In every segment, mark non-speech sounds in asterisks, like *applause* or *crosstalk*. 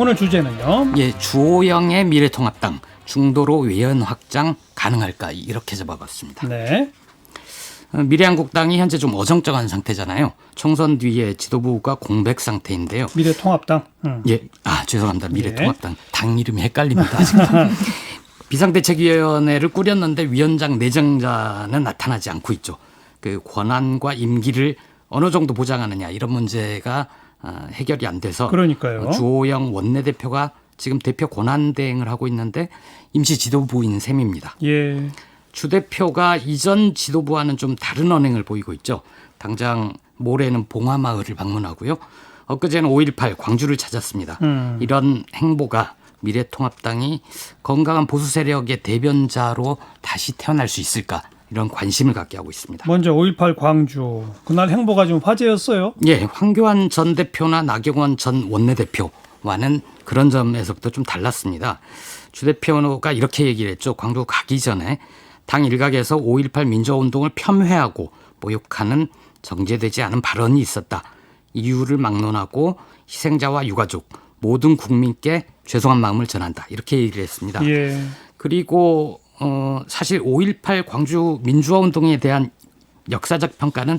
오늘 주제는요. 예, 주호영의 미래통합당 중도로 외연 확장 가능할까 이렇게 잡아봤습니다. 네. 어, 미래한국당이 현재 좀 어정쩡한 상태잖아요. 총선 뒤에 지도부가 공백 상태인데요. 미래통합당. 음. 예, 아 죄송합니다. 미래통합당 당 이름이 헷갈립니다. *laughs* 비상대책위원회를 꾸렸는데 위원장 내정자는 나타나지 않고 있죠. 그 권한과 임기를 어느 정도 보장하느냐 이런 문제가 아, 해결이 안 돼서 그러니까요. 어, 주호영 원내대표가 지금 대표 권한 대행을 하고 있는데 임시 지도부인 셈입니다. 예. 주 대표가 이전 지도부와는 좀 다른 언행을 보이고 있죠. 당장 모레는 봉화마을을 방문하고요. 엊그제는 5.18 광주를 찾았습니다. 음. 이런 행보가 미래통합당이 건강한 보수 세력의 대변자로 다시 태어날 수 있을까 이런 관심을 갖게 하고 있습니다. 먼저 5.18 광주. 그날 행보가 좀 화제였어요. 예, 황교안 전 대표나 나경원 전 원내대표와는 그런 점에서부터 좀 달랐습니다. 주 대표가 이렇게 얘기를 했죠. 광주 가기 전에 당 일각에서 5.18 민주화운동을 폄훼하고 모욕하는 정제되지 않은 발언이 있었다. 이유를 막론하고 희생자와 유가족 모든 국민께 죄송한 마음을 전한다. 이렇게 얘기를 했습니다. 예. 그리고 어 사실 5.18 광주 민주화 운동에 대한 역사적 평가는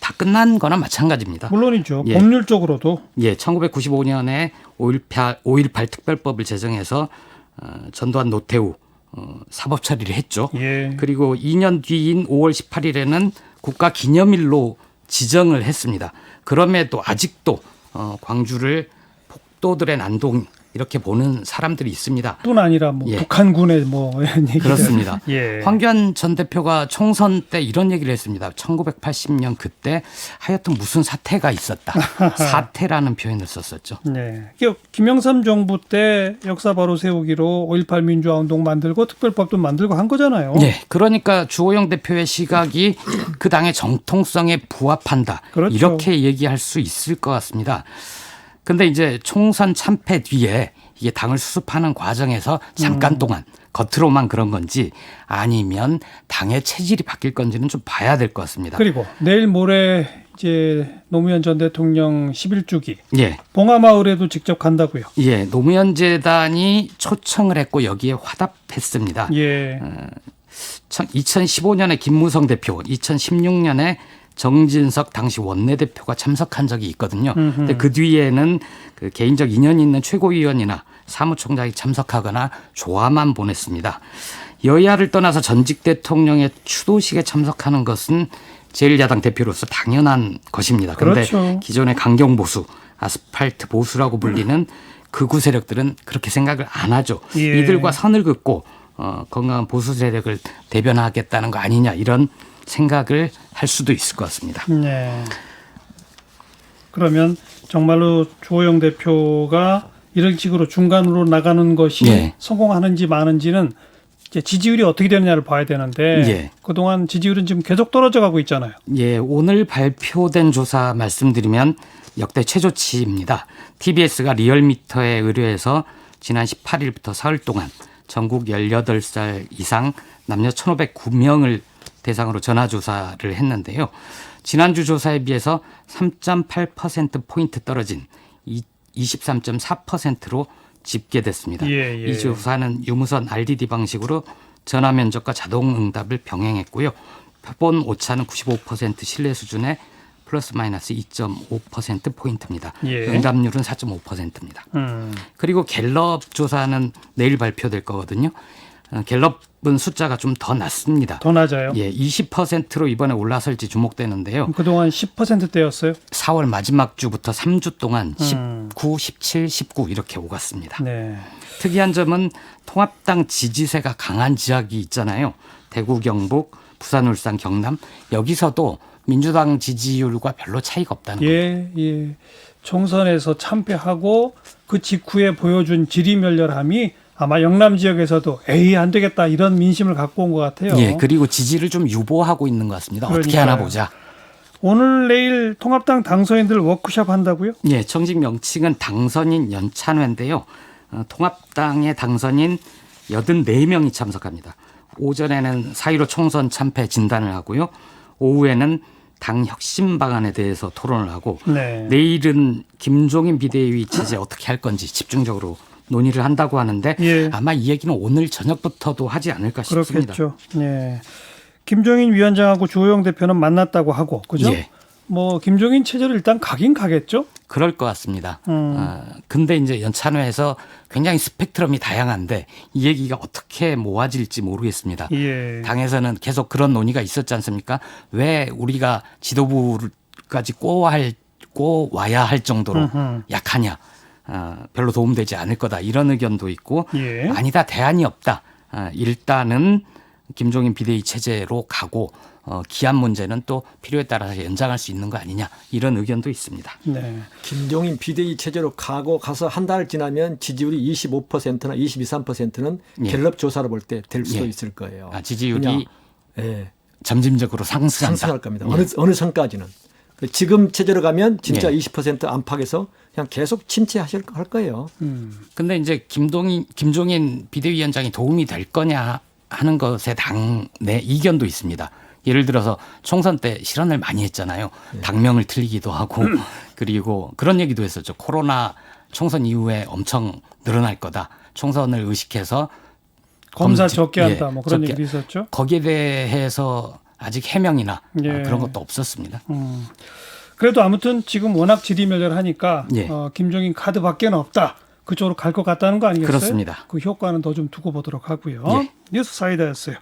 다 끝난 거나 마찬가지입니다. 물론이죠. 예. 법률적으로도 예, 1995년에 5.18, 5.18 특별법을 제정해서 어, 전두환 노태우 어, 사법 처리를 했죠. 예. 그리고 2년 뒤인 5월 18일에는 국가 기념일로 지정을 했습니다. 그럼에도 아직도 어, 광주를 폭도들의 난동 이렇게 보는 사람들이 있습니다. 뿐 아니라 뭐 예. 북한군의 뭐 *laughs* 이런 얘기 그렇습니다. *laughs* 예. 황교안 전 대표가 총선 때 이런 얘기를 했습니다. 1980년 그때 하여튼 무슨 사태가 있었다. *laughs* 사태라는 표현을 썼었죠. 네. 그 김영삼 정부 때 역사 바로 세우기로 5.18 민주화 운동 만들고 특별법도 만들고 한 거잖아요. 예, 그러니까 주호영 대표의 시각이 그 당의 정통성에 부합한다. 그렇죠. 이렇게 얘기할 수 있을 것 같습니다. 근데 이제 총선 참패 뒤에 이게 당을 수습하는 과정에서 음. 잠깐 동안 겉으로만 그런 건지 아니면 당의 체질이 바뀔 건지는 좀 봐야 될 것 같습니다. 그리고 내일 모레 이제 노무현 전 대통령 11주기 예. 봉화마을에도 직접 간다고요. 예, 노무현 재단이 초청을 했고 여기에 화답했습니다. 예. 2015년에 김무성 대표, 2016년에 정진석 당시 원내대표가 참석한 적이 있거든요. 근데 그 뒤에는 그 개인적 인연이 있는 최고위원이나 사무총장이 참석하거나 조화만 보냈습니다. 여야를 떠나서 전직 대통령의 추도식에 참석하는 것은 제1야당 대표로서 당연한 것입니다. 그런데 그렇죠. 기존의 강경 보수, 아스팔트 보수라고 불리는 극우 세력들은 그렇게 생각을 안 하죠. 예. 이들과 선을 긋고 어, 건강한 보수 세력을 대변하겠다는 거 아니냐 이런 생각을 할 수도 있을 것 같습니다. 네. 그러면 정말로 주호영 대표가 이런 식으로 중간으로 나가는 것이 예. 성공하는지 마는지는 이제 지지율이 어떻게 되느냐를 봐야 되는데 예. 그동안 지지율은 지금 계속 떨어져 가고 있잖아요. 예, 오늘 발표된 조사 말씀드리면 역대 최저치입니다. TBS가 리얼미터에 의뢰해서 지난 18일부터 사흘 동안 전국 18살 이상 남녀 1,509명을 대상으로 전화 조사를 했는데요. 지난주 조사에 비해서 3.8%포인트 떨어진 23.4%로 집계됐습니다. 예, 예. 이 조사는 유무선 RDD 방식으로 전화 면접과 자동 응답을 병행했고요. 표본 오차는 95% 신뢰 수준의 플러스 마이너스 2.5% 포인트입니다. 예. 응답률은 4.5%입니다. 음. 그리고 갤럽 조사는 내일 발표될 거거든요. 어, 갤럽은 숫자가 좀 더 낮습니다. 더 낮아요. 예, 20%로 이번에 올라설지 주목되는데요. 그동안 10%대였어요. 4월 마지막 주부터 3주 동안 음. 19, 17, 19 이렇게 오갔습니다. 네. 특이한 점은 통합당 지지세가 강한 지역이 있잖아요. 대구, 경북, 부산, 울산, 경남 여기서도 민주당 지지율과 별로 차이가 없다는. 예, 예. 총선에서 참패하고 그 직후에 보여준 지리멸렬함이 아마 영남 지역에서도 에이 안 되겠다 이런 민심을 갖고 온 것 같아요. 예, 그리고 지지를 좀 유보하고 있는 것 같습니다. 어떻게 그러니까요. 하나 보자. 오늘 내일 통합당 당선인들 워크숍 한다고요? 예, 정식 명칭은 당선인 연찬회인데요. 어, 통합당의 당선인 84명이 참석합니다. 오전에는 4.15 총선 참패 진단을 하고요. 오후에는 당 혁신 방안에 대해서 토론을 하고 네. 내일은 김종인 비대위 체제 어떻게 할 건지 집중적으로 논의를 한다고 하는데 예. 아마 이 얘기는 오늘 저녁부터도 하지 않을까 싶습니다. 그렇겠죠. 네. 김종인 위원장하고 주호영 대표는 만났다고 하고 그죠? 예. 뭐 김종인 체제를 일단 가긴 가겠죠. 그럴 것 같습니다. 음. 어, 근데 이제 연찬회에서 굉장히 스펙트럼이 다양한데 이 얘기가 어떻게 모아질지 모르겠습니다. 예. 당에서는 계속 그런 논의가 있었지 않습니까? 왜 우리가 지도부까지 꼬할 꼬와야 할 정도로 음흠. 약하냐? 어, 별로 도움되지 않을 거다 이런 의견도 있고 예. 아니다 대안이 없다. 어, 일단은 김종인 비대위 체제로 가고 어, 기한 문제는 또 필요에 따라서 연장할 수 있는 거 아니냐 이런 의견도 있습니다. 네. 김종인 비대위 체제로 가고 가서 한 달 지나면 지지율이 25%나 22, 3%는 예. 갤럽 조사로 볼때 될 수도 예. 있을 거예요. 아, 지지율이 예, 점진적으로 상승한다. 상승할 겁니다. 예. 어느 어느 선까지는. 지금 체제로 가면 진짜 예. 20% 안팎에서 그냥 계속 침체하실 할 거예요. 음. 근데 이제 김동인 김종인 비대위원장이 도움이 될 거냐 하는 것에 당내 이견도 있습니다. 예를 들어서 총선 때 실언을 많이 했잖아요. 당명을 틀리기도 하고 *laughs* 그리고 그런 얘기도 했었죠. 코로나 총선 이후에 엄청 늘어날 거다. 총선을 의식해서 검사 검지- 적게 예, 한다. 뭐 그런 적게. 얘기도 있었죠. 거기에 대해서 아직 해명이나 예. 아, 그런 것도 없었습니다. 음. 그래도 아무튼 지금 워낙 지리멸렬하니까 예. 어, 김종인 카드 밖에는 없다. 그쪽으로 갈 것 같다는 거 아니겠어요? 그렇습니다. 그 효과는 더 좀 두고 보도록 하고요. 예. 뉴스 사이다였어요.